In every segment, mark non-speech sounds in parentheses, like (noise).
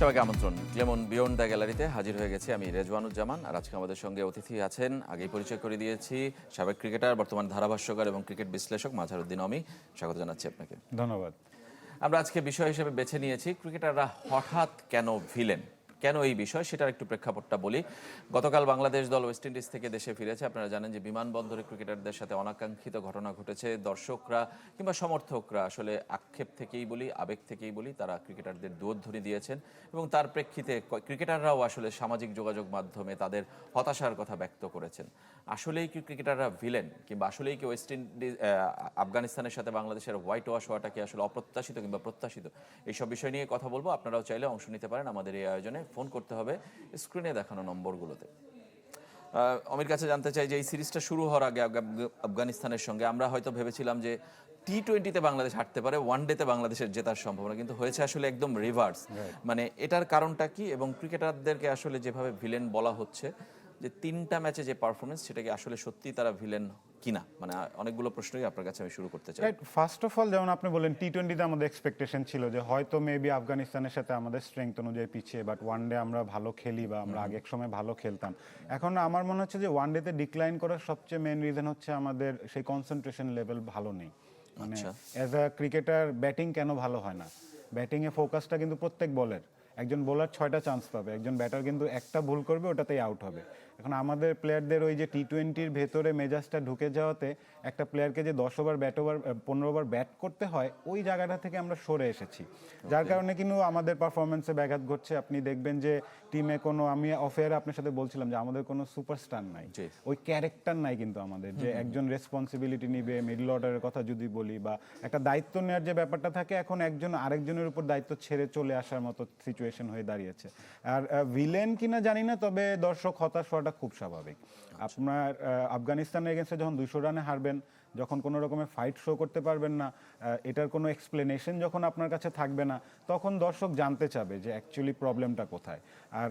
সবাইকে আমন্ত্রণ। যেমন বিয়ন্ড দ্য গ্যালারিতে হাজির হয়ে গেছি আমি রেজওয়ানুজ্জামান আর আজকে আমাদের সঙ্গে অতিথি আছেন আগেই পরিচয় করে দিয়েছি সাবেক ক্রিকেটার বর্তমান ধারাভাষ্যকার এবং ক্রিকেট বিশ্লেষক মাঝারুদ্দিন অমি। স্বাগত জানাচ্ছি আপনাকে। ধন্যবাদ। আমরা আজকে বিষয় হিসেবে বেছে নিয়েছি ক্রিকেটাররা হঠাৎ কেন ভিলেন? কেন এই বিষয় সেটার একটু প্রেক্ষাপটটা বলি। গতকাল বাংলাদেশ দল ওয়েস্ট ইন্ডিজ থেকে দেশে ফিরেছে। আপনারা জানেন যে বিমানবন্দরে ক্রিকেটারদের সাথে অনাকাঙ্ক্ষিত ঘটনা ঘটেছে। দর্শকরা কিংবা সমর্থকরা আসলে আক্ষেপ থেকেই বলি, আবেগ থেকেই বলি, তারা ক্রিকেটারদের দুয়োধ্বনি দিয়েছেন এবং তার প্রেক্ষিতে ক্রিকেটাররাও আসলে সামাজিক যোগাযোগ মাধ্যমে তাদের হতাশার কথা ব্যক্ত করেছেন। আসলেই কি ক্রিকেটাররা ভিলেন কিংবা আসলেই কি ওয়েস্ট ইন্ডিজ আফগানিস্তানের সাথে বাংলাদেশের হোয়াইট ওয়াশ হওয়াটা কি আসলে অপ্রত্যাশিত কিংবা প্রত্যাশিত? এইসব বিষয় নিয়ে কথা বলব। আপনারাও চাইলে অংশ নিতে পারেন আমাদের এই আয়োজনে। ফোন করতে হবে স্ক্রিনে দেখানো নম্বরগুলোতে। আমির অমির কাছে জানতে চাই যে এই সিরিজটা শুরু হওয়ার আগে আফগানিস্তানের সঙ্গে আমরা হয়তো ভেবেছিলাম যে টি টোয়েন্টিতে বাংলাদেশ হাঁটতে পারে ওয়ান ডেতে বাংলাদেশের জেতার সম্ভাবনা কিন্তু হয়েছে আসলে একদম রিভার্স মানে এটার কারণটা কি এবং ক্রিকেটারদেরকে আসলে যেভাবে ভিলেন বলা হচ্ছে যে তিনটা ম্যাচে যে পারফরমেন্স সেটা কি আসলে সত্যি তারা ভিলেন কিনা? মানে অনেকগুলো প্রশ্নই আপনার কাছে আমি শুরু করতে চাই। ফার্স্ট অফ অল যেমন আপনি বললেন টি টোয়েন্টিতে আমাদের এক্সপেকটেশন ছিল যে হয়তো মেবি আফগানিস্তানের সাথে আমাদের স্ট্রেংথ অনুযায়ী পিছিয়ে বাট ওয়ান ডে আমরা ভালো খেলি বা আমরা আগের সময় ভালো খেলতাম। এখন আমার মনে হচ্ছে যে ওয়ান ডেতে ডিক্লাইন করার সবচেয়ে মেন রিজন হচ্ছে আমাদের সেই কনসেন্ট্রেশন লেভেল ভালো নেই। মানে। অ্যাজ আ ক্রিকেটার ব্যাটিং কেন ভালো হয় না? ব্যাটিংয়ে ফোকাসটা কিন্তু প্রত্যেক বলের একজন বোলার ছয়টা চান্স পাবে একজন ব্যাটার কিন্তু একটা ভুল করবে ওটাতেই আউট হবে। এখন আমাদের প্লেয়ারদের ওই যে টি টোয়েন্টির ভেতরে মেজাজটা ঢুকে যাওয়াতে একটা প্লেয়ারকে যে দশ ওভার ব্যাট ওভার পনেরো ওভার ব্যাট করতে হয় ওই জায়গাটা থেকে আমরা সরে এসেছি। যার কারণে কিন্তু আমাদের পারফরমেন্সে ব্যাঘাত ঘটছে। আপনি দেখবেন যে টিমে কোনো আমি অফেয়ারে আপনার সাথে বলছিলাম যে আমাদের কোনো সুপারস্টার নাই। ওই ক্যারেক্টার নাই কিন্তু আমাদের যে একজন রেসপন্সিবিলিটি নিবে মিডল অর্ডারের কথা যদি বলি বা একটা দায়িত্ব নেওয়ার যে ব্যাপারটা থাকে এখন একজন আরেকজনের উপর দায়িত্ব ছেড়ে চলে আসার মতো সিচুয়েশন হয়ে দাঁড়িয়েছে। আর ভিলেন কিনা জানি না তবে দর্শক হতাশ হওয়াটা খুব স্বাভাবিক। আপনার আফগানিস্তান আফগানিস্তানের এগেনস্টে যখন দুশো রানে হারবেন যখন কোনো রকমের ফাইট শো করতে পারবেন না এটার কোনো এক্সপ্লেনেশন যখন আপনার কাছে থাকবে না তখন দর্শক জানতে চাবে যে অ্যাকচুয়ালি প্রবলেমটা কোথায়। আর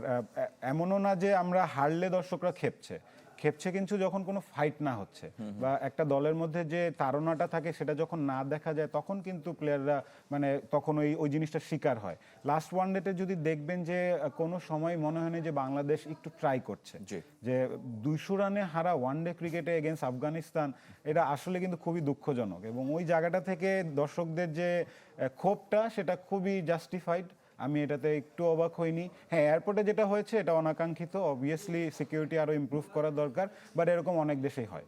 এমনও না যে আমরা হারলে দর্শকরা খেপছে। খেপছে কিন্তু যখন কোনো ফাইট না হচ্ছে। বা একটা দলের মধ্যে যে তাড়নাটা থাকে সেটা যখন না দেখা যায় তখন কিন্তু প্লেয়াররা মানে তখন ওই ওই জিনিসটা শিকার হয়। লাস্ট ওয়ান ডেতে যদি দেখবেন যে কোনো সময় মনে হয় না যে বাংলাদেশ একটু ট্রাই করছে। যে দুইশো রানে হারা ওয়ান ডে ক্রিকেটে এগেনস্ট আফগানিস্তান এটা আসলে কিন্তু খুবই দুঃখজনক। এবং ওই জায়গাটা থেকে দর্শকদের যে ক্ষোভটা সেটা খুবই জাস্টিফাইড আমি এটাতে একটু অবাক হইনি। হ্যাঁ এয়ারপোর্টে যেটা হয়েছে, এটা অনাকাঙ্ক্ষিত। অবভিয়াসলি সিকিউরিটি আরও ইম্প্রুভ করা দরকার বাট এরকম অনেক দেশেই হয়।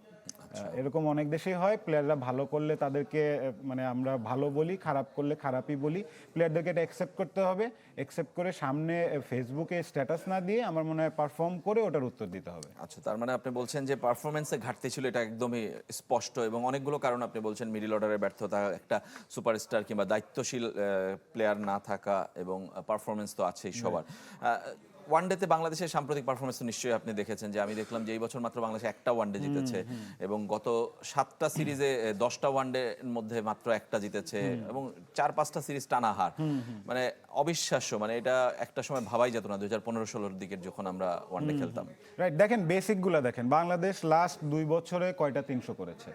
এরকম অনেক দেশেই হয় প্লেয়াররা ভালো করলে তাদেরকে মানে আমরা ভালো বলি খারাপ করলে খারাপই বলি। প্লেয়ারদেরকে এটা অ্যাকসেপ্ট করতে হবে অ্যাকসেপ্ট করে সামনে ফেসবুকে স্ট্যাটাস না দিয়ে আমার মনে হয় পারফর্ম করে ওটার উত্তর দিতে হবে। আচ্ছা তার মানে আপনি বলছেন যে পারফরমেন্সে ঘাটতি ছিল এটা একদমই স্পষ্ট এবং অনেকগুলো কারণ আপনি বলছেন মিডিল অর্ডারের ব্যর্থতা একটা সুপারস্টার কিংবা দায়িত্বশীল প্লেয়ার না থাকা এবং পারফরমেন্স তো আছেই সবার। ওয়ান ডেতে বাংলাদেশের সাম্প্রতিক পারফরমেন্স নিশ্চয়ই আপনি দেখেছেন যে আমি দেখলাম যে এই বছর মাত্র বাংলাদেশ একটা ওয়ান ডে জিতেছে এবং গত সাতটা সিরিজে দশটা ওয়ান ডে মধ্যে মাত্র একটা জিতেছে এবং চার পাঁচটা সিরিজ টানা হার মানে অবিশ্বাস্য মানে এটা একটা সময় ভাবাই যেত না দুই হাজার পনেরো ষোলোর দিকে যখন আমরা ওয়ান ডে খেলতাম। রাইট দেখেন বেসিকগুলো দেখেন বাংলাদেশ লাস্ট দুই বছরে কয়টা তিনশো করেছে?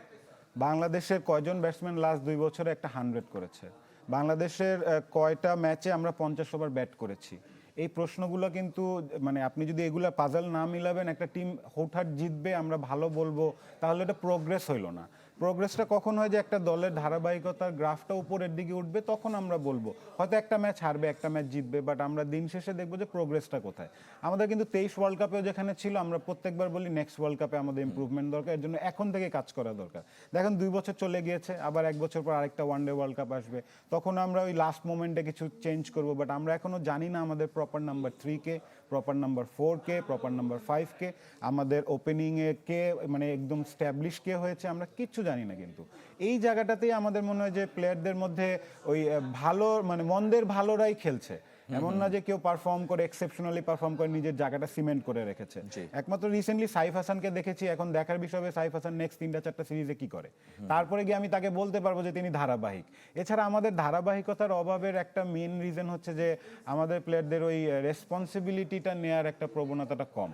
বাংলাদেশের কয়জন ব্যাটসম্যান লাস্ট দুই বছরে একটা হান্ড্রেড করেছে? বাংলাদেশের কয়টা ম্যাচে আমরা পঞ্চাশ ওভার ব্যাট করেছি? এই প্রশ্নগুলো কিন্তু মানে আপনি যদি এগুলো পাজাল না মিলাবেন, একটা টিম হুটহাট জিতবে, আমরা ভালো বলব, তাহলে এটা প্রোগ্রেস হইল না। প্রোগ্রেসটা কখন হয় যে একটা দলের ধারাবাহিকতার গ্রাফটা উপরের দিকে উঠবে তখন আমরা বলব। হয়তো একটা ম্যাচ হারবে একটা ম্যাচ জিতবে বাট আমরা দিন শেষে দেখব যে প্রোগ্রেসটা কোথায়। আমাদের কিন্তু তেইশ ওয়ার্ল্ড কাপেও যেখানে ছিল আমরা প্রত্যেকবার বলি নেক্সট ওয়ার্ল্ড কাপে আমাদের ইম্প্রুভমেন্ট দরকার এর জন্য এখন থেকে কাজ করা দরকার। দেখেন দুই বছর চলে গিয়েছে আবার এক বছর পর আরেকটা ওয়ান ডে ওয়ার্ল্ড কাপ আসবে। তখন আমরা ওই লাস্ট মোমেন্টে কিছু চেঞ্জ করব বাট আমরা এখনও জানি না আমাদের প্রপার নাম্বার থ্রি কে। প্রপার নাম্বার ফোর কে প্রপার নাম্বার ফাইভ কে আমাদের ওপেনিংয়ে কে মানে একদম স্ট্যাবলিশ কে হয়েছে আমরা কিচ্ছু জানি না কিন্তু। এই জায়গাটাতেই আমাদের মনে হয় যে প্লেয়ারদের মধ্যে ওই ভালো মানে মন্দের ভালোরাই খেলছে। এমন না যে কেউ পারফর্ম করে এক্সেপশনালি পারফর্ম করে নিজের জায়গাটা সিমেন্ট করে রেখেছে। একমাত্র রিসেন্টলি সাইফ হাসানকে দেখেছি এখন দেখার বিষয়ে হবে সাইফ হাসান নেক্সট তিনটা চারটা সিরিজে কি করে। তারপরে গিয়ে আমি তাকে বলতে পারব যে তিনি ধারাবাহিক। এছাড়া আমাদের ধারাবাহিকতার অভাবের একটা মেন রিজন হচ্ছে যে আমাদের প্লেয়ারদের ওই রেসপন্সিবিলিটিটা নেয়ার একটা প্রবণতাটা কম।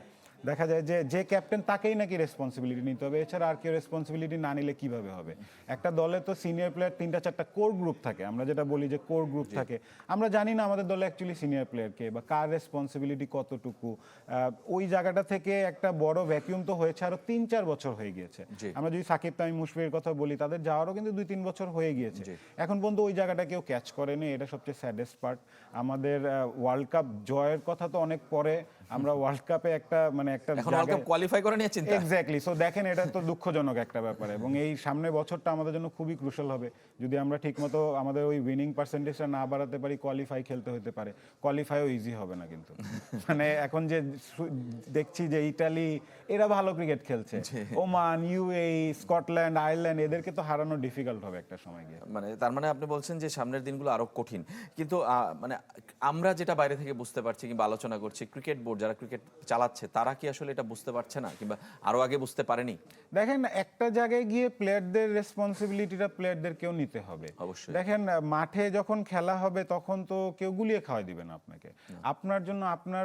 দেখা যায় যে যে ক্যাপ্টেন তাকেই নাকি রেসপন্সিবিলিটি নিতে হবে। এছাড়া আর কেউ রেসপন্সিবিলিটি না নিলে কীভাবে হবে? একটা দলে তো সিনিয়র প্লেয়ার তিনটা চারটা কোর গ্রুপ থাকে। আমরা যেটা বলি যে কোর গ্রুপ থাকে। আমরা জানি না আমাদের দলে অ্যাকচুয়ালি সিনিয়র প্লেয়ারকে বা কার রেসপন্সিবিলিটি কতটুকু। ওই জায়গাটা থেকে একটা বড় ভ্যাকিউম তো হয়েছে আরও তিন চার বছর হয়ে গিয়েছে। আমরা যদি সাকিব তামিম মুশফিকের কথা বলি তাদের যাওয়ারও কিন্তু দুই তিন বছর হয়ে গিয়েছে। এখন পর্যন্ত ওই জায়গাটা কেউ ক্যাচ করেনি। এটা সবচেয়ে স্যাডেস্ট পার্ট আমাদের ওয়ার্ল্ড কাপ জয়ের কথা তো অনেক পরে আমরা ওয়ার্ল্ড কাপে একটা মানে একটা এখন ওয়ার্ল্ড কাপ কোয়ালিফাই করে নিয়ে চিন্তা। এক্স্যাক্টলি সো দেখেন এটা তো দুঃখজনক একটা ব্যাপার এবং এই সামনের বছরটা আমাদের জন্য খুবই ক্রুশাল হবে। যদি আমরা ঠিকমতো আমাদের ওই উইনিং পার্সেন্টেজটা না বাড়াতে পারি কোয়ালিফাই খেলতে হতে পারে। কোয়ালিফাইও ইজি হবে না কিন্তু। (laughs) মানে এখন যে দেখছি যে ইটালি এরা ভালো ক্রিকেট খেলছে। ওমান ইউএই স্কটল্যান্ড আয়ারল্যান্ড এদেরকে তো হারানো ডিফিকাল্ট হবে একটা সময় গিয়ে। মানে তার মানে আপনি বলছেন যে সামনের দিনগুলো আরও কঠিন। কিন্তু মানে আমরা যেটা বাইরে থেকে বুঝতে পারছি কিংবা আলোচনা করছি ক্রিকেট বোর্ড যারা ক্রিকেট চালাচ্ছে তারা কি আসলে এটা বুঝতে পারছে না কিংবা আরও আগে বুঝতে পারেনি? দেখেন একটা জায়গায় গিয়ে প্লেয়ারদের রেসপন্সিবিলিটিটা প্লেয়ারদের কেউ নিতে হবে। অবশ্যই। দেখেন মাঠে যখন খেলা হবে তখন তো কেউ গুলিয়ে খাওয়াই দিবে না আপনাকে। আপনার জন্য আপনার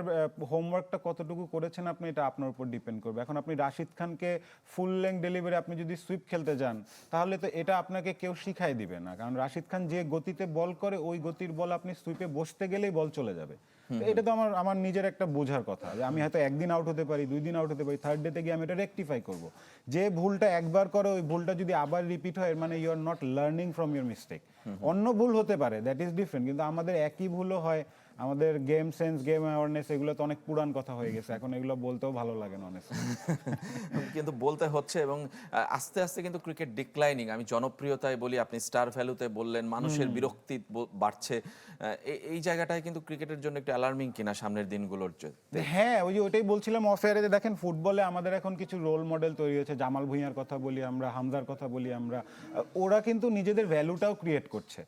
হোমওয়ার্কটা কতটুকু করেছেন আপনি এটা আপনার উপর ডিপেন্ড করবে। এখন আপনি রাশিদ খানকে ফুল লেং ডেলিভারি আপনি যদি সুইপ খেলতে যান তাহলে তো এটা আপনাকে কেউ শিখাই দিবে না। কারণ রাশিদ খান যে গতিতে বল করে ওই গতির বল আপনি সুইপে বসতে গেলেই বল চলে যাবে। এটা তো আমার আমার নিজের একটা বোঝার কথা যে আমি হয়তো একদিন আউট হতে পারি দুই দিন আউট হতে পারি থার্ড ডেতে গিয়ে আমি এটা রেকটিফাই করব। যে ভুলটা একবার করে ওই ভুলটা যদি আবার রিপিট হয় মানে you are not learning from your mistake অন্য ভুল হতে পারে দ্যাট ইজ ডিফারেন্ট কিন্তু আমাদের একই ভুলও হয় আমাদের গেম সেন্স গেম অ্যাওয়ারনেস এগুলো তো অনেক পুরান কথা হয়ে গেছে। এখন এগুলো বলতেও ভালো লাগে না অনেক (laughs) কিন্তু বলতে হচ্ছে এবং আস্তে আস্তে কিন্তু ক্রিকেট ডিক্লাইনিং আমি জনপ্রিয়তায় বলি আপনি স্টার ভ্যালুতে বললেন মানুষের বিরক্তি বাড়ছে। এই- জায়গাটায় কিন্তু ক্রিকেটের জন্য একটু অ্যালার্মিং কিনা সামনের দিনগুলোর যে- হ্যাঁ ওই যে ওইটাই বলছিলাম অফেয়ারে যে দেখেন ফুটবলে আমাদের এখন কিছু রোল মডেল তৈরি হয়েছে। জামাল ভুঁইয়ার কথা বলি আমরা হামজার কথা বলি আমরা। ওরা কিন্তু নিজেদের ভ্যালুটাও ক্রিয়েট করছে।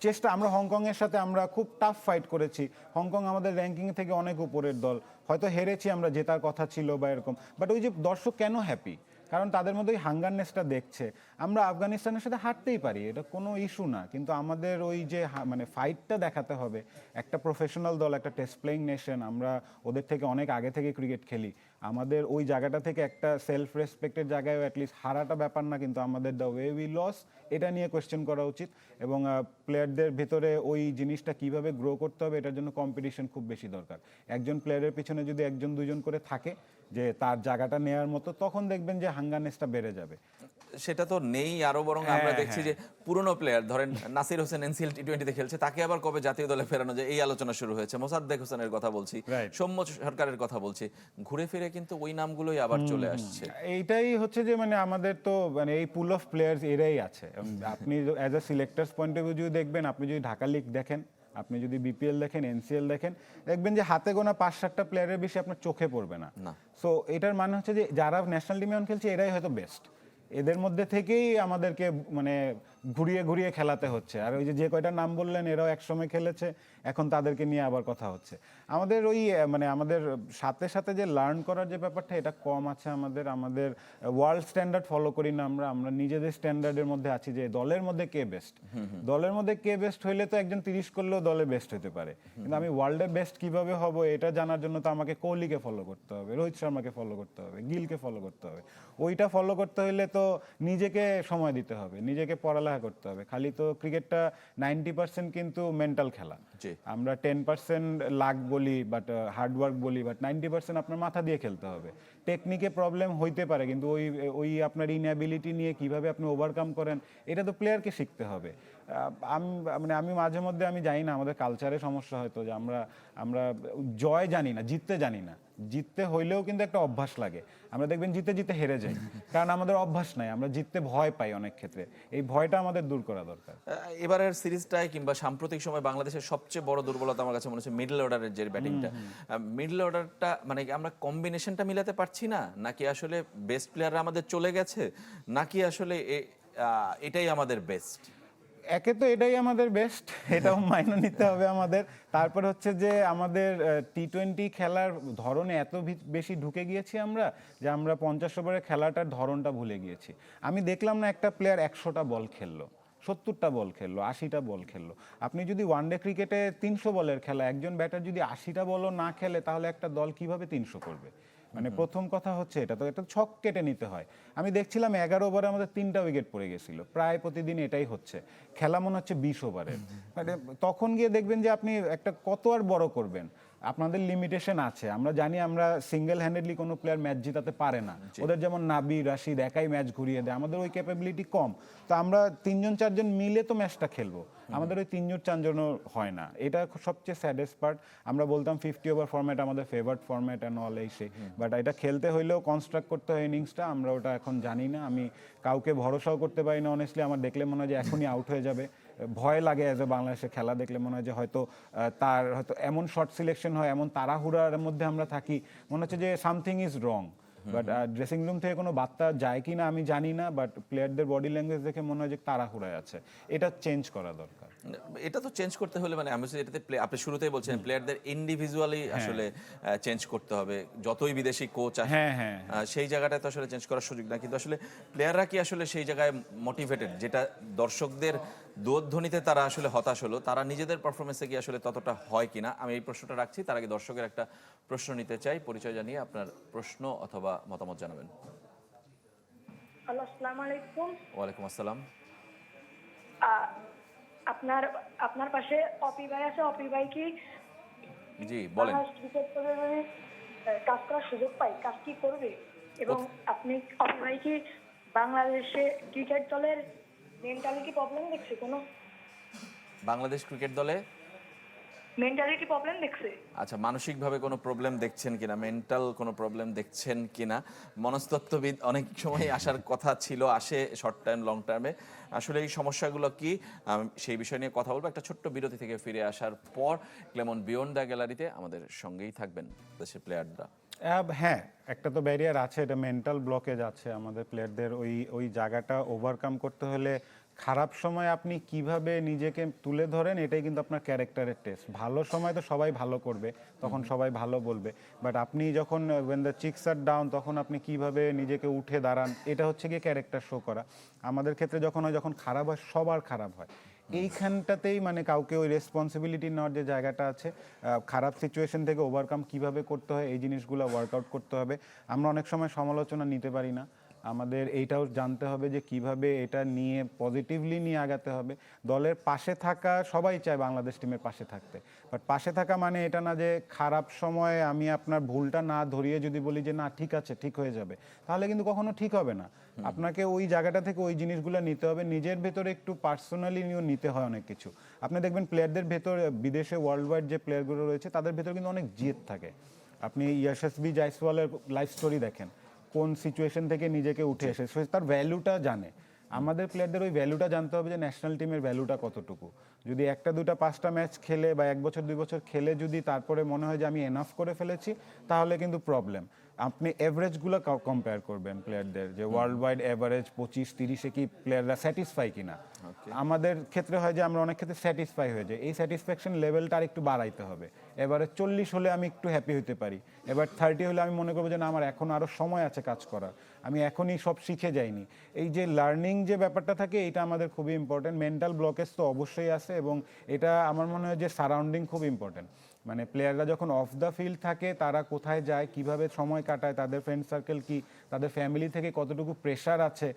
চেষ্টা, আমরা হংকংয়ের সাথে আমরা খুব টাফ ফাইট করেছি। হংকং আমাদের র্যাঙ্কিং থেকে অনেক উপরের দল। হয়তো হেরেছি আমরা, জেতার কথা ছিল বা এরকম। বাট ওই যে দর্শক কেন হ্যাপি কারণ তাদের মধ্যে ওই হাঙ্গারনেসটা দেখছে। আমরা আফগানিস্তানের সাথে হারতেই পারি, এটা কোনো ইস্যু না। কিন্তু আমাদের ওই যে মানে ফাইটটা দেখাতে হবে। একটা প্রফেশনাল দল, একটা টেস্ট প্লেইং নেশন আমরা ওদের থেকে অনেক আগে থেকে ক্রিকেট খেলি। আমাদের ওই জায়গাটা থেকে একটা সেলফ রেসপেক্টের জায়গায় অ্যাটলিস্ট হারাটা ব্যাপার না, কিন্তু আমাদের দ্য ওয়ে উই লস এটা নিয়ে কোয়েশ্চেন করা উচিত। এবং প্লেয়ারদের ভেতরে ওই জিনিসটা কীভাবে গ্রো করতে হবে, এটার জন্য কম্পিটিশন খুব বেশি দরকার। একজন প্লেয়ারের পিছনে যদি একজন দুজন করে থাকে যে তার জায়গাটা নেয়ার মতো তখন দেখবেন যে হাঙ্গানেসটা বেড়ে যাবে। সেটা তো নেই আরও বরং আমরা হ্যাঁ, দেখছি যে পুরনো প্লেয়ার ধরেন নাসির হোসেন এনসিএল টি টোয়েন্টিতে খেলছে তাকে আবার কবে জাতীয় দলে ফেরানো যায় এই আলোচনা শুরু হয়েছে। মোসাদ্দেক হোসেনের কথা বলছি সৌম্য সরকারের কথা বলছি। ঘুরে ফিরে কিন্তু ওই নামগুলোই আবার চলে আসছে। এইটাই হচ্ছে যে মানে আমাদের তো মানে এই পুল অফ প্লেয়ার্স এরাই আছে। (laughs) আপনি as a selectors point of view যদি দেখবেন আপনি যদি ঢাকা লিগ দেখেন আপনি যদি বিপিএল দেখেন এনসিএল দেখেন দেখবেন যে হাতে গোনা পাঁচ সাতটা প্লেয়ারের বেশি আপনার চোখে পড়বে না। সো এটার মানে হচ্ছে যে যারা ন্যাশনাল টিমে খেলছে এরাই হয়তো বেস্ট এদের মধ্যে থেকেই আমাদেরকে মানে ঘুরিয়ে ঘুরিয়ে খেলাতে হচ্ছে। আর ওই যে যে কয়টা নাম বললেন এরাও একসময় খেলেছে এখন তাদেরকে নিয়ে আবার কথা হচ্ছে। আমাদের ওই মানে আমাদের সাথে সাথে যে লার্ন করার যে ব্যাপারটা এটা কম আছে আমাদের আমাদের ওয়ার্ল্ড স্ট্যান্ডার্ড ফলো করি না আমরা আমরা নিজেদের স্ট্যান্ডার্ডের মধ্যে আছি যে দলের মধ্যে কে বেস্ট দলের মধ্যে কে বেস্ট হইলে তো একজন তিরিশ করলেও দলে বেস্ট হতে পারে। কিন্তু আমি ওয়ার্ল্ডে বেস্ট কীভাবে হব এটা জানার জন্য তো আমাকে কোহলিকে ফলো করতে হবে রোহিত শর্মাকে ফলো করতে হবে গিলকে ফলো করতে হবে। ওইটা ফলো করতে হলে তো নিজেকে সময় দিতে হবে নিজেকে পড়ালেখা করতে হবে। খালি তো ক্রিকেটটা নাইনটি পার্সেন্ট কিন্তু মেন্টাল খেলা। আমরা টেন পার্সেন্ট লাক বলি বাট হার্ডওয়ার্ক বলি বাট নাইনটি পার্সেন্ট আপনার মাথা দিয়ে খেলতে হবে। টেকনিকে প্রবলেম হইতে পারে কিন্তু ওই ওই আপনার ইনঅ্যাবিলিটি নিয়ে কীভাবে আপনি ওভারকাম করেন এটা তো প্লেয়ারকে শিখতে হবে। আমি মানে আমি মাঝে মধ্যে আমি জানি না আমাদের কালচারে সমস্যা হয়তো যে আমরা আমরা জয় জানি না জিততে জানি না। জিততে হইলেও কিন্তু একটা অভ্যাস লাগে। আমরা দেখবেন জিতে জিতে হেরে যাই। (laughs) কারণ আমাদের অভ্যাস নাই আমরা জিততে ভয় পাই অনেক ক্ষেত্রে। এই ভয়টা আমাদের দূর করা দরকার। এবারের সিরিজটায় কিংবা সাম্প্রতিক সময় বাংলাদেশের সবচেয়ে বড় দুর্বলতা আমার কাছে মনে হচ্ছে মিডল অর্ডারের যে ব্যাটিংটা। মিডল অর্ডারটা মানে আমরা কম্বিনেশনটা মিলাতে পারছি না? নাকি আসলে বেস্ট প্লেয়াররা আমাদের চলে গেছে? নাকি আসলে এটাই আমাদের বেস্ট একে তো এটাই আমাদের বেস্ট এটাও (laughs) মাইনে নিতে হবে আমাদের। তারপর হচ্ছে যে আমাদের টি টোয়েন্টি খেলার ধরনে এত বেশি ঢুকে গিয়েছি আমরা যে আমরা পঞ্চাশ ওভারের খেলাটার ধরনটা ভুলে গিয়েছি। আমি দেখলাম না একটা প্লেয়ার একশোটা বল খেললো সত্তরটা বল খেললো আশিটা বল খেললো। আপনি যদি ওয়ানডে ক্রিকেটে তিনশো বলের খেলা একজন ব্যাটার যদি আশিটা বলও না খেলে তাহলে একটা দল কীভাবে তিনশো করবে? মানে প্রথম কথা হচ্ছে এটা তো এটা ছক কেটে নিতে হয়। আমি দেখছিলাম এগারো ওভারে আমাদের তিনটা উইকেট পড়ে গেছিল প্রায় প্রতিদিন এটাই হচ্ছে। খেলা মনে হচ্ছে বিশ ওভারের। মানে তখন গিয়ে দেখবেন যে আপনি একটা কত আর বড় করবেন। আপনাদের লিমিটেশন আছে। আমরা জানি আমরা সিঙ্গেল হ্যান্ডেডলি কোনো প্লেয়ার ম্যাচ জিতাতে পারে না। ওদের যেমন নাবি রাশিদ একাই ম্যাচ ঘুরিয়ে দেয় আমাদের ওই ক্যাপাবিলিটি কম। তো আমরা তিনজন চারজন মিলে তো ম্যাচটা খেলব। আমাদের ওই তিনজন চারজনও হয় না। এটা সবচেয়ে স্যাডেস্ট পার্ট আমরা বলতাম ফিফটি ওভার ফরম্যাট আমাদের ফেভারিট ফরম্যাট অ্যান্ড অল এই সেই বাট এটা খেলতে হইলেও কনস্ট্রাক্ট করতে হয় ইনিংসটা আমরা ওটা এখন জানি না। আমি কাউকে ভরসাও করতে পারি না অনেস্টলি আমার দেখলে মনে হয় যে এখনই আউট হয়ে যাবে। ভয় লাগে অ্যাজ এ বাংলাদেশে খেলা দেখলে মনে হয় যে হয়তো তার হয়তো এমন শর্ট সিলেকশন হয় এমন তাড়াহুড়ার মধ্যে আমরা থাকি। মনে হচ্ছে যে something is wrong but dressing room থেকে কোনো বার্তা যায় কি না আমি জানি না বাট প্লেয়ারদের বডি ল্যাঙ্গুয়েজ দেখে মনে হয় যে তাড়াহুড়ায় আছে। এটা চেঞ্জ করা দরকার। এটা তো চেঞ্জ করতে হলে মানে আমি এটাতে আপনি শুরুতেই বলছেন প্লেয়ারদের ইন্ডিভিজুয়ালি আসলে চেঞ্জ করতে হবে। যতই বিদেশি কোচ আসে হ্যাঁ হ্যাঁ সেই জায়গাটায় তো আসলে চেঞ্জ করার সুযোগ না কিন্তু আসলে প্লেয়াররা কি আসলে সেই জায়গায় মোটিভেটেড যেটা দর্শকদের দোধ্বনিতে তারা আসলে হতাশ হলো তারা নিজেদের পারফরমেন্সে কি আসলে ততটা হয় কিনা? আমি এই প্রশ্নটা রাখছি। তার আগে দর্শকের একটা প্রশ্ন নিতে চাই। পরিচয় জানিয়ে আপনার প্রশ্ন অথবা মতামত জানাবেন। হ্যালো আসসালামু আলাইকুম। ওয়ালাইকুম আসসালাম। আপনার আপনার পাশে অপি ভাই আছে অপি ভাই কি জি বলেন। কাজ করার সুযোগ পাই। কাজ কি করবে? এবং আপনি অপি ভাই কি বাংলাদেশে ক্রিকেট দলের মেন্টালিটি প্রবলেম দেখছে কোনো? বাংলাদেশ ক্রিকেট দলে মেন্টালিটি প্রবলেম দেখছে। আচ্ছা মানসিকভাবে কোনো প্রবলেম দেখছেন কিনা? মেন্টাল কোনো প্রবলেম দেখছেন কিনা? মনস্তত্ত্ববিদ অনেক সময় আসার কথা ছিল আসে শর্ট টাইম লং টার্মে আসলে এই সমস্যাগুলো কি? সেই বিষয় নিয়ে কথা বলব। একটা ছোট্ট বিরতি থেকে ফিরে আসার পর ক্লেমন বিয়ন্ড দ্য গ্যালারিতে আমাদের সঙ্গেই থাকবেন দেশের প্লেয়াররা আহ, হ্যাঁ একটা তো ব্যারিয়ার আছে এটা মেন্টাল ব্লকেজ আছে। আমাদের প্লেয়ারদের ওই ওই জায়গাটা ওভারকাম করতে হলে খারাপ সময় আপনি কীভাবে নিজেকে তুলে ধরেন এটাই কিন্তু আপনার ক্যারেক্টারের টেস্ট ভালো সময় তো সবাই ভালো করবে তখন সবাই ভালো বলবে। বাট আপনি যখন when the chips are down তখন আপনি কীভাবে নিজেকে উঠে দাঁড়ান এটা হচ্ছে গিয়ে ক্যারেক্টার শো করা। আমাদের ক্ষেত্রে যখন হয় যখন খারাপ হয় সবার খারাপ হয়। এইখানটাতেই মানে কাউকে ওই রেসপন্সিবিলিটি নেওয়ার যে জায়গাটা আছে খারাপ সিচুয়েশন থেকে ওভারকাম কীভাবে করতে হয় এই জিনিসগুলো ওয়ার্কআউট করতে হবে। আমরা অনেক সময় সমালোচনা নিতে পারি না। আমাদের এইটাও জানতে হবে যে কীভাবে এটা নিয়ে পজিটিভলি নিয়ে আগাতে হবে। দলের পাশে থাকা সবাই চায় বাংলাদেশ টিমের পাশে থাকতে। বাট পাশে থাকা মানে এটা না যে খারাপ সময়ে আমি আপনার ভুলটা না ধরিয়ে যদি বলি যে না ঠিক আছে ঠিক হয়ে যাবে। তাহলে কিন্তু কখনো ঠিক হবে না। আপনাকে ওই জায়গাটা থেকে ওই জিনিসগুলো নিতে হবে। নিজের ভেতরে একটু পার্সোনালি নিয়েও নিতে হয় অনেক কিছু। আপনি দেখবেন প্লেয়ারদের ভেতর বিদেশে ওয়ার্ল্ড ওয়াইড যে প্লেয়ারগুলো রয়েছে তাদের ভেতর কিন্তু অনেক জেদ থাকে। আপনি ইয়াশাসবি জাইসওয়ালের লাইফ স্টোরি দেখেন। কোন সিচুয়েশন থেকে নিজেকে উঠে এসে সে তার ভ্যালুটা জানে। আমাদের প্লেয়ারদের ওই ভ্যালুটা জানতে হবে যে ন্যাশনাল টিমের ভ্যালুটা কতটুকু। যদি একটা দুটা পাঁচটা ম্যাচ খেলে বা এক বছর দুই বছর খেলে যদি তারপরে মনে হয় যে আমি এনাফ করে ফেলেছি তাহলে কিন্তু প্রবলেম আপনি এভারেজগুলো কম্পেয়ার করবেন প্লেয়ারদের যে ওয়ার্ল্ড ওয়াইড এভারেজ পঁচিশ তিরিশে কি প্লেয়াররা স্যাটিসফাই কিনা। আমাদের ক্ষেত্রে হয় যে আমরা অনেক ক্ষেত্রে স্যাটিসফাই হয়ে যাই। এই স্যাটিসফ্যাকশন লেভেলটা আর একটু বাড়াইতে হবে। এবারে চল্লিশ হলে আমি একটু হ্যাপি হতে পারি। এবার থার্টি হলে আমি মনে করব যে না আমার এখন আরও সময় আছে কাজ করার। আমি এখনই সব শিখে যাইনি। এই যে লার্নিং যে ব্যাপারটা থাকে, এটা আমাদের খুবই ইম্পর্টেন্ট মেন্টাল ব্লকেজ তো অবশ্যই আছে এবং এটা আমার মনে হয় যে সারাউন্ডিং খুব ইম্পর্টেন্ট মানে প্লেয়াররা যখন অফ দ্য ফিল্ড থাকে, তারা কোথায় যায়, কীভাবে সময় কাটায়, তাদের ফ্রেন্ড সার্কেল কি, তাদের ফ্যামিলি থেকে কতটুকু প্রেশার আছে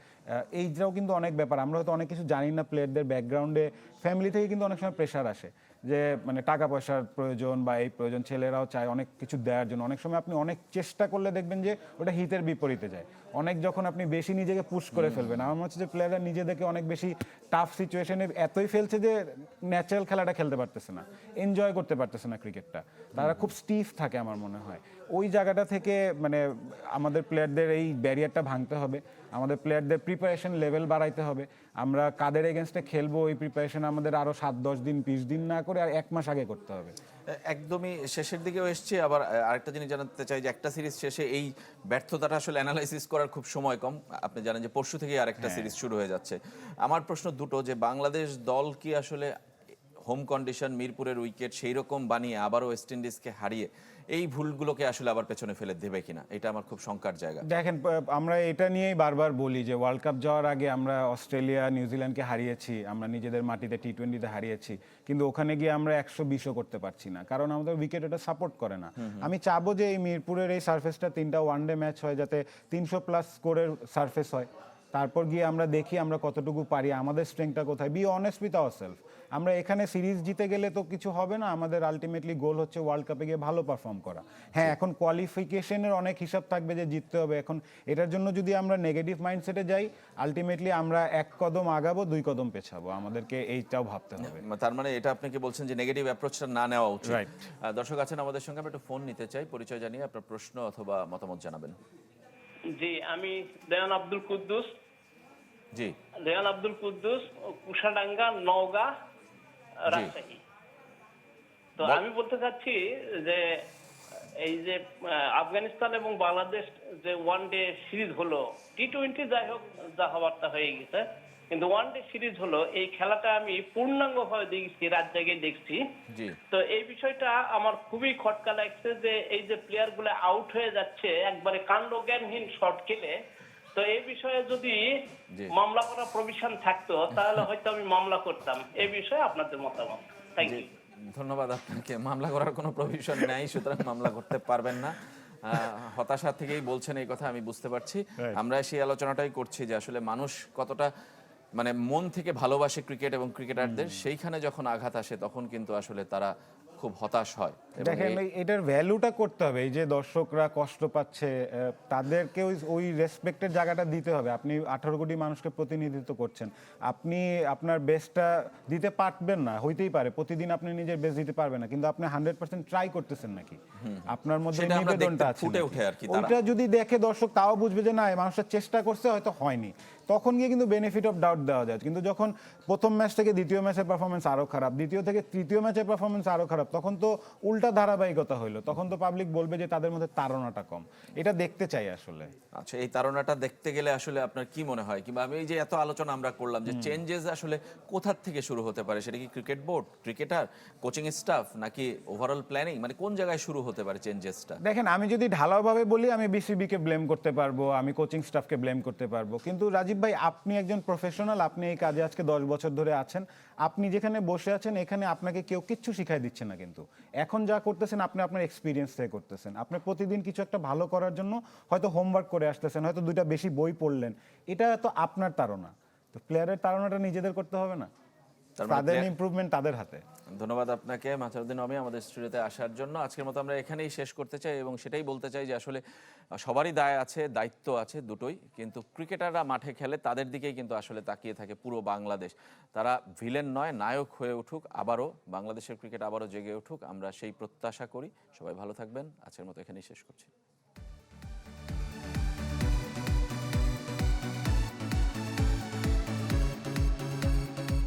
এইটাও কিন্তু অনেক ব্যাপার। আমরা হয়তো অনেক কিছু জানি না প্লেয়ারদের ব্যাকগ্রাউন্ডে ফ্যামিলি থেকে কিন্তু অনেক সময় প্রেশার আসে। যে মানে টাকা পয়সার প্রয়োজন বা এই প্রয়োজন ছেলেরাও চায় অনেক কিছু দেওয়ার জন্য। অনেক সময় আপনি অনেক চেষ্টা করলে দেখবেন যে ওটা হিতের বিপরীতে যায়। অনেক যখন আপনি বেশি নিজেকে পুশ করে ফেলবেন আমার মনে হচ্ছে যে প্লেয়াররা নিজেদেরকে অনেক বেশি টাফ সিচুয়েশনে এতই ফেলছে যে ন্যাচারাল খেলাটা খেলতে পারতেছে না এনজয় করতে পারতেছে না ক্রিকেটটা তারা খুব স্টিফ থাকে আমার মনে হয়। ওই জায়গাটা থেকে মানে আমাদের প্লেয়ারদের এই ব্যারিয়ারটা ভাঙতে হবে আমাদের প্লেয়ারদের প্রিপারেশন লেভেল বাড়াইতে হবে। আমরা কাদের এগেনস্টে খেলব ওই প্রিপারেশন আমাদের আরও সাত দশ দিন বিশ দিন না করে আর এক মাস আগে করতে হবে। একদমই শেষের দিকেও এসছে আবার আরেকটা জিনিস জানাতে চাই যে একটা সিরিজ শেষে এই ব্যর্থতাটা আসলে অ্যানালাইসিস করার খুব সময় কম। আপনি জানেন যে পরশু থেকেই আরেকটা সিরিজ শুরু হয়ে যাচ্ছে। আমার প্রশ্ন দুটো যে বাংলাদেশ দল কি আসলে হোম কন্ডিশন মিরপুরের উইকেট সেই রকম বানিয়ে আবারও ওয়েস্ট ইন্ডিজকে হারিয়ে এই ভুলগুলোকে আসলে আবার পেছনে ফেলে দেবে কিনা এটা আমার খুব শঙ্কার জায়গা। দেখেন আমরা এটা নিয়েই বারবার বলি যে ওয়ার্ল্ড কাপ যাওয়ার আগে আমরা অস্ট্রেলিয়া নিউজিল্যান্ডকে হারিয়েছি আমরা নিজেদের মাটিতে টি টোয়েন্টিতে হারিয়েছি কিন্তু ওখানে গিয়ে আমরা একশো বিশও করতে পারছি না কারণ আমাদের উইকেট এটা সাপোর্ট করে না। আমি চাবো যে এই মিরপুরের এই সার্ফেসটা তিনটা ওয়ানডে ম্যাচ হয় যাতে তিনশো প্লাস স্কোরের সার্ফেস হয়। তারপর গিয়ে আমরা দেখি আমরা কতটুকু পারি আমাদের স্ট্রেংথটা কোথায়? Be honest with our self আমরা এখানে সিরিজ জিতে গেলে তো কিছু হবে না। আমাদের আলটিমেটলি গোল হচ্ছে ওয়ার্ল্ড কাপে গিয়ে ভালো পারফর্ম করা। হ্যাঁ এখন কোয়ালিফিকেশনের অনেক হিসাব থাকবে যে জিততে হবে। এখন এটার জন্য যদি আমরা নেগেটিভ মাইন্ডসেটে যাই আলটিমেটলি আমরা এক কদম আগাবো দুই কদম পেছাবো। আমাদেরকে এইটাও ভাবতে হবে। তার মানে এটা আপনাকে বলছেন যে নেগেটিভ অ্যাপ্রোচটা না নেওয়া উচিত? দর্শক আছেন আমাদের সঙ্গে আমরা একটু ফোন নিতে চাই। পরিচয় জানিয়ে আপনার প্রশ্ন অথবা মতামত জানাবেন। জি আমি দেওয়ান আব্দুল কুদ্দুস। জি। দেওয়ান আব্দুল কুদ্দুস কুশাডাঙ্গা নওগাঁ রাজশাহী। তো আমি বলতে চাচ্ছি যে এই যে আফগানিস্তান এবং বাংলাদেশ যে ওয়ান ডে সিরিজ হলো টি টোয়েন্টি যাই হোক যা হওয়ার তা হয়ে গেছে কিন্তু ওয়ান ডে সিরিজ হলো এই খেলাটা আমি পূর্ণাঙ্গ ভাবে দেখছি রাত জায়গায় দেখছি। তো এই বিষয়টা আমার খুবই খটকা লাগছে যে এই যে প্লেয়ারগুলো আউট হয়ে যাচ্ছে একবারে কাণ্ড জ্ঞানহীন শট খেলে তো এই বিষয়ে যদি মামলা করার প্রভিশন থাকতো তাহলে হয়তো আমি মামলা করতাম। এই বিষয়ে আপনাদের মতামত। থ্যাংক ইউ ধন্যবাদ আপনাকে। মামলা করার কোনো প্রভিশন নাই সুতরাং মামলা করতে পারবেন না। হতাশা থেকেই বলছেন এই কথা আমি বুঝতে পারছি। আমরা সেই আলোচনাটাই করছি যে আসলে মানুষ কতটা মানে মন থেকে ভালোবাসে ক্রিকেট এবং ক্রিকেটারদের। সেইখানে যখন আঘাত আসে তখন কিন্তু আসলে তারা খুব হতাশ হয়। দেখেন এটার ভ্যালুটা করতে হবে। এই যে দর্শকরা কষ্ট পাচ্ছে তাদেরকে ওই ওই রেসপেক্টের জায়গাটা দিতে হবে। আপনি আঠারো কোটি মানুষকে প্রতিনিধিত্ব করছেন। আপনি আপনার বেস্টটা দিতে পারবেন না হইতেই পারে। প্রতিদিন আপনি নিজের বেস্ট দিতে পারবেন না কিন্তু আপনি হান্ড্রেড পার্সেন্ট ট্রাই করতেছেন নাকি? আপনার মধ্যে নিবেদনটা আছে ওইটা যদি দেখে দর্শক তাও বুঝবে যে না মানুষটা চেষ্টা করছে হয়তো হয়নি। তখন গিয়ে কিন্তু বেনিফিট অফ ডাউট দেওয়া যায়। কিন্তু যখন প্রথম ম্যাচ থেকে দ্বিতীয় ম্যাচের পারফরমেন্স আরও খারাপ দ্বিতীয় থেকে তৃতীয় ম্যাচের পারফরমেন্স আরও খারাপ তখন তো উল্টা ধারাবাহিকতা হইল। তখন তো পাবলিক বলবে যে তাদের মধ্যে তাড়নাটা কম। এটা দেখতে চাই আসলে। আচ্ছা এই তারণাটা দেখতে গেলে আসলে আপনার কি মনে হয়? কিংবা আমি এই যে এত আলোচনা আমরা করলাম যে চেঞ্জেস আসলে কোথা থেকে শুরু হতে পারে? সেটা কি cricket board cricketer coaching staff নাকি ওভারঅল প্ল্যানিং মানে কোন জায়গায় শুরু হতে পারে চেঞ্জেসটা দেখেন আমি যদি ঢালাওভাবে বলি আমি বিসিবিকে ব্লেম করতে পারব আমি কোচিং স্টাফকে ব্লেম করতে পারব। কিন্তু রাজীব ভাই, আপনি একজন প্রফেশনাল আপনি এই কাজে আজকে দশ বছর ধরে আছেন। আপনি যেখানে বসে আছেন, এখানে আপনাকে কেউ কিচ্ছু শিখাই দিচ্ছে না কিন্তু। এখন যা করতেছেন, আপনি আপনার এক্সপিরিয়েন্স থেকে করতেছেন। আপনি প্রতিদিন কিছু একটা ভালো করার জন্য হয়তো হোমওয়ার্ক করে আসতেছেন, হয়তো দুইটা বেশি বই পড়লেন। এটা তো আপনার তারা তো প্লেয়ারের তাড়নাটা নিজেদের করতে হবে না। তাদের player- ইমপ্রুভমেন্ট তাদের হাতে। ধন্যবাদ আপনাকে মাথারুদ্দিন আমি আমাদের স্টুডিওতে আসার জন্য। আজকের মতো আমরা এখানেই শেষ করতে চাই এবং সেটাই বলতে চাই যে আসলে সবারই দায় আছে দায়িত্ব আছে দুটোই কিন্তু ক্রিকেটাররা মাঠে খেলে তাদের দিকেই কিন্তু আসলে তাকিয়ে থাকে পুরো বাংলাদেশ। তারা ভিলেন নয় নায়ক হয়ে উঠুক আবারও বাংলাদেশের ক্রিকেট আবারও জেগে উঠুক আমরা সেই প্রত্যাশা করি। সবাই ভালো থাকবেন আজকের মতো এখানেই শেষ করছি।